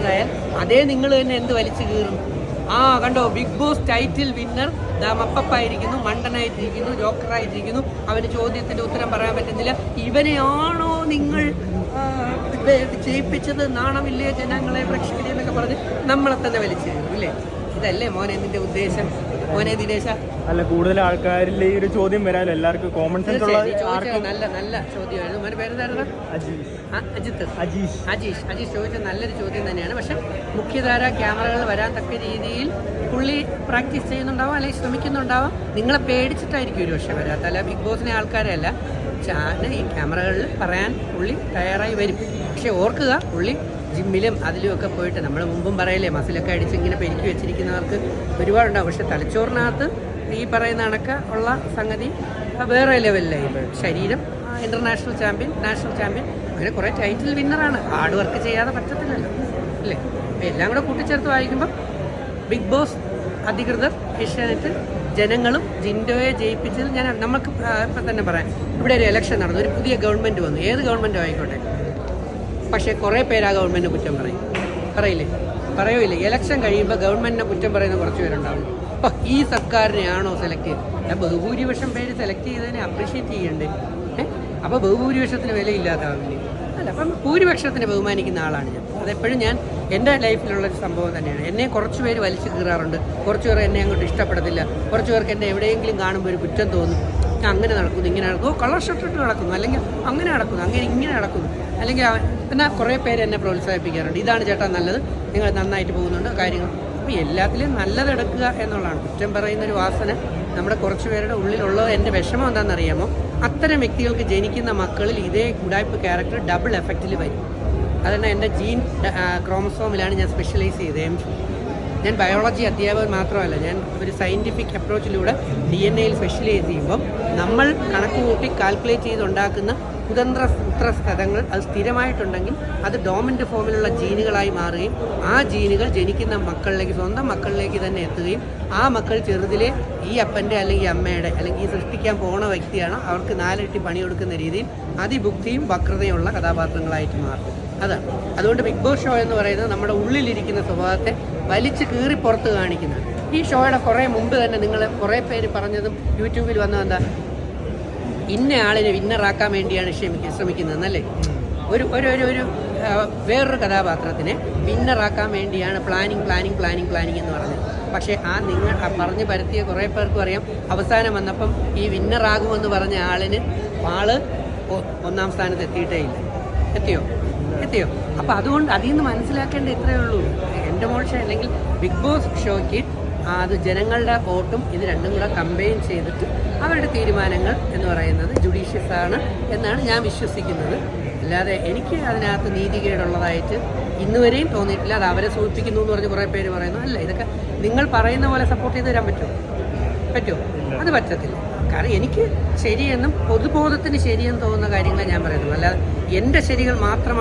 ഇല്ലാതായാൽ അതേ നിങ്ങൾ തന്നെ എന്ത് വലിച്ചു കീറും? ആ കണ്ടോ ബിഗ് ബോസ് ടൈറ്റിൽ വിന്നർ മപ്പപ്പായിരിക്കുന്നു മണ്ടനായിട്ടിരിക്കുന്നു ജോക്കറായിട്ടിരിക്കുന്നു. അവന് ചോദ്യത്തിന്റെ ഉത്തരം പറയാൻ പറ്റുന്നില്ല. ഇവനെയാണോ നിങ്ങൾ ചെയ്യിപ്പിച്ചത് നാണമില്ലേ ജനങ്ങളെ പ്രേക്ഷകരെ എന്നൊക്കെ പറഞ്ഞ് നമ്മളെ തന്നെ വലിച്ചു കീറും ഇല്ലേ? ഇതല്ലേ മോനെ നിന്റെ ഉദ്ദേശം? മോനെ ദിനേശ. അല്ല കൂടുതൽ ആൾക്കാരിൽ ഈ ഒരു ചോദ്യം വരാനല്ലോ എല്ലാവർക്കും കോമൺ സെൻസ് ഉള്ള ആർക്കും നല്ല നല്ല ചോദ്യമായിരുന്നു. മോനെ പേരെന്തായിരുന്നു? അജീഷ്. അജിത്ത്. അജീഷ്. അജീഷ്. അജീഷ് ചോദിച്ച നല്ലൊരു ചോദ്യം തന്നെയാണ്. പക്ഷെ മുഖ്യധാര ക്യാമറകൾ വരാൻ തക്ക രീതിയിൽ പുള്ളി പ്രാക്ടീസ് ചെയ്യുന്നുണ്ടാവും അല്ലെങ്കിൽ ശ്രമിക്കുന്നുണ്ടാവും. നിങ്ങളെ പേടിച്ചിട്ടായിരിക്കും ഒരു പക്ഷേ വരാത്ത അല്ല ബിഗ് ബോസിനെ ആൾക്കാരെ അല്ല. ചാന ഈ ക്യാമറകളിൽ പറയാൻ പുള്ളി തയ്യാറായി വരും. പക്ഷെ ഓർക്കുക പുള്ളി ജിമ്മിലും അതിലും ഒക്കെ പോയിട്ട് നമ്മൾ മുമ്പും പറയില്ലേ മസിലൊക്കെ അടിച്ച് ഇങ്ങനെ പെരുക്കി വെച്ചിരിക്കുന്നവർക്ക് ഒരുപാടുണ്ടാവും. പക്ഷെ തലച്ചോറിനകത്ത് ഈ പറയുന്ന കണക്ക് ഉള്ള സംഗതി വേറെ ലെവലിലായി ശരീരം ഇന്റർനാഷണൽ ചാമ്പ്യൻ നാഷണൽ ചാമ്പ്യൻ അങ്ങനെ കുറേ ടൈറ്റിൽ വിന്നറാണ് ഹാർഡ് വർക്ക് ചെയ്യാതെ പറ്റത്തില്ലല്ലോ അല്ലേ? എല്ലാം കൂടെ കൂട്ടിച്ചേർത്ത് വായിക്കുമ്പോൾ ബിഗ് ബോസ് അധികൃതർ ഏഷ്യാനെറ്റ് ജനങ്ങളും ജിൻഡോയെ ജയിപ്പിച്ചതിൽ ഞാൻ നമുക്ക് ഇപ്പം തന്നെ പറയാം. ഇവിടെ ഒരു ഇലക്ഷൻ നടന്നു. ഒരു പുതിയ ഗവൺമെന്റ് വന്നു. ഏത് ഗവൺമെന്റും ആയിക്കോട്ടെ? പക്ഷേ കുറേ പേരാ ആ ഗവൺമെന്റിനെ കുറ്റം പറയും. പറയില്ലേ? പറയൂല ഇലക്ഷൻ കഴിയുമ്പോൾ ഗവൺമെന്റിനെ കുറ്റം പറയുന്ന കുറച്ച് പേരുണ്ടാവും. അപ്പോൾ ഈ സർക്കാരിനെയാണോ സെലക്ട് ചെയ്തത്? ബഹുഭൂരിപക്ഷം പേര് സെലക്ട് ചെയ്തതിനെ അപ്രീഷിയേറ്റ് ചെയ്യണ്ടേ? അപ്പോൾ ബഹുഭൂരിപക്ഷത്തിന് വിലയില്ലാതാവില്ലേ? അല്ല അപ്പം ഭൂരിപക്ഷത്തിനെ ബഹുമാനിക്കുന്ന ആളാണ് ഞാൻ. അതെപ്പോഴും ഞാൻ എന്റെ ലൈഫിലുള്ള ഒരു സംഭവം തന്നെയാണ്. എന്നെ കുറച്ച് പേര് വലിച്ചു കീറാറുണ്ട്. കുറച്ച് പേർ എന്നെ അങ്ങോട്ട് ഇഷ്ടപ്പെടത്തില്ല. കുറച്ച് പേർക്ക് എന്നെ എവിടെയെങ്കിലും കാണുമ്പോൾ ഒരു കുറ്റം തോന്നും. അങ്ങനെ നടക്കുന്നു ഇങ്ങനെ നടക്കുന്നു. കളർ ഷർട്ട് ഇട്ട് നടക്കുന്നു അല്ലെങ്കിൽ അങ്ങനെ നടക്കുന്നു അങ്ങനെ ഇങ്ങനെ നടക്കുന്നു. അല്ലെങ്കിൽ പിന്നെ കുറേ പേര് എന്നെ പ്രോത്സാഹിപ്പിക്കാറുണ്ട്. ഇതാണ് ചേട്ടാ നല്ലത്. നിങ്ങൾ നന്നായിട്ട് പോകുന്നുണ്ട് കാര്യങ്ങൾ? അപ്പോൾ എല്ലാത്തിലും നല്ലതെടുക്കുക എന്നുള്ളതാണ്. കുറ്റം പറയുന്നൊരു വാസന നമ്മുടെ കുറച്ച് പേരുടെ ഉള്ളിലുള്ളത് എന്റെ വിഷമം എന്താണെന്നറിയാമോ? അത്തരം വ്യക്തികൾക്ക് ജനിക്കുന്ന മക്കളിൽ ഇതേ ഉടായ്പ ക്യാരക്ടർ ഡബിൾ എഫക്റ്റിൽ വരും. അതുകൊണ്ട് എന്റെ ജീൻ ക്രോമസോമിലാണ് ഞാൻ സ്പെഷ്യലൈസ് ചെയ്തത്. എം ഞാൻ ബയോളജി അധ്യാപകൻ മാത്രമല്ല ഞാൻ ഒരു സയന്റിഫിക് അപ്രോച്ചിലൂടെ ഡി എൻ എയിൽ സ്പെഷ്യലൈസ് ചെയ്യുമ്പം നമ്മൾ കണക്ക് കൂട്ടി കാൽക്കുലേറ്റ് ചെയ്തുണ്ടാക്കുന്ന സ്വതന്ത്ര കുതന്ത്ര സൂത്രസ്ഥലങ്ങൾ അത് സ്ഥിരമായിട്ടുണ്ടെങ്കിൽ അത് ഡോമിന്റ് ഫോമിലുള്ള ജീനുകളായി മാറുകയും ആ ജീനുകൾ ജനിക്കുന്ന മക്കളിലേക്ക് സ്വന്തം മക്കളിലേക്ക് തന്നെ എത്തുകയും ആ മക്കൾ ചെറുതിലെ ഈ അപ്പന്റെ അല്ലെങ്കിൽ അമ്മയുടെ അല്ലെങ്കിൽ ഈ സൃഷ്ടിക്കാൻ പോണ വ്യക്തിയാണ് അവർക്ക് നാലിരട്ടി പണി കൊടുക്കുന്ന രീതിയിൽ അതിബുദ്ധിയും വക്രതയുമുള്ള കഥാപാത്രങ്ങളായിട്ട് മാറും അതാണ് അതുകൊണ്ട് ബിഗ് ബോസ് ഷോ എന്ന് പറയുന്നത് നമ്മുടെ ഉള്ളിലിരിക്കുന്ന സ്വഭാവത്തെ വലിച്ചു കീറി പുറത്ത് കാണിക്കുന്നത്. ഈ ഷോയുടെ കുറേ മുമ്പ് തന്നെ നിങ്ങൾ കുറേ പേര് പറഞ്ഞതും യൂട്യൂബിൽ വന്നത് എന്താ? ഇന്ന ആളിനെ വിന്നറാക്കാൻ വേണ്ടിയാണ് ശ്രമിക്കുന്നത് ശ്രമിക്കുന്നതെന്നല്ലേ ഒരു ഒരു ഒരു ഒരു വേറൊരു കഥാപാത്രത്തിനെ വിന്നറാക്കാൻ വേണ്ടിയാണ് പ്ലാനിങ് പ്ലാനിങ് പ്ലാനിങ് പ്ലാനിങ് എന്ന് പറഞ്ഞത്. പക്ഷേ ആ നിങ്ങൾ പറഞ്ഞ് പരത്തിയ കുറേ പേർക്കും അറിയാം. അവസാനം വന്നപ്പം ഈ വിന്നറാകുമെന്ന് പറഞ്ഞ ആളിന് ആൾ ഒന്നാം സ്ഥാനത്ത് എത്തിയിട്ടേ ഇല്ല. എത്തിയോ? എത്തിയോ? അപ്പോൾ അതുകൊണ്ട് അതിൽ നിന്ന് മനസ്സിലാക്കേണ്ട ഇത്രയേ ഉള്ളൂ. എന്റെ മോൾഷ അല്ലെങ്കിൽ ബിഗ് ബോസ് ഷോയ്ക്ക് അത് ജനങ്ങളുടെ വോട്ടും ഇത് രണ്ടും കൂടെ കമ്പൈൻ ചെയ്തിട്ട് അവരുടെ തീരുമാനങ്ങൾ എന്ന് പറയുന്നത് ജുഡീഷ്യസ് ആണ് എന്നാണ് ഞാൻ വിശ്വസിക്കുന്നത്. അല്ലാതെ എനിക്ക് അതിനകത്ത് നീതികേടുള്ളതായിട്ട് ഇന്നുവരെയും തോന്നിയിട്ടില്ല. അത് അവരെ സൂചിപ്പിക്കുന്നു എന്ന് പറഞ്ഞ് കുറേ പേര് പറയുന്നു. അല്ല ഇതൊക്കെ നിങ്ങൾ പറയുന്ന പോലെ സപ്പോർട്ട് ചെയ്ത് തരാൻ പറ്റുമോ? പറ്റുമോ? അത് പറ്റത്തില്ല. കാരണം എനിക്ക് ശരിയെന്നും പൊതുബോധത്തിന് ശരിയെന്ന് തോന്നുന്ന കാര്യങ്ങളെ ഞാൻ പറയുന്നുള്ളൂ. അല്ലാതെ എന്റെ ശരികൾ മാത്രമാണ്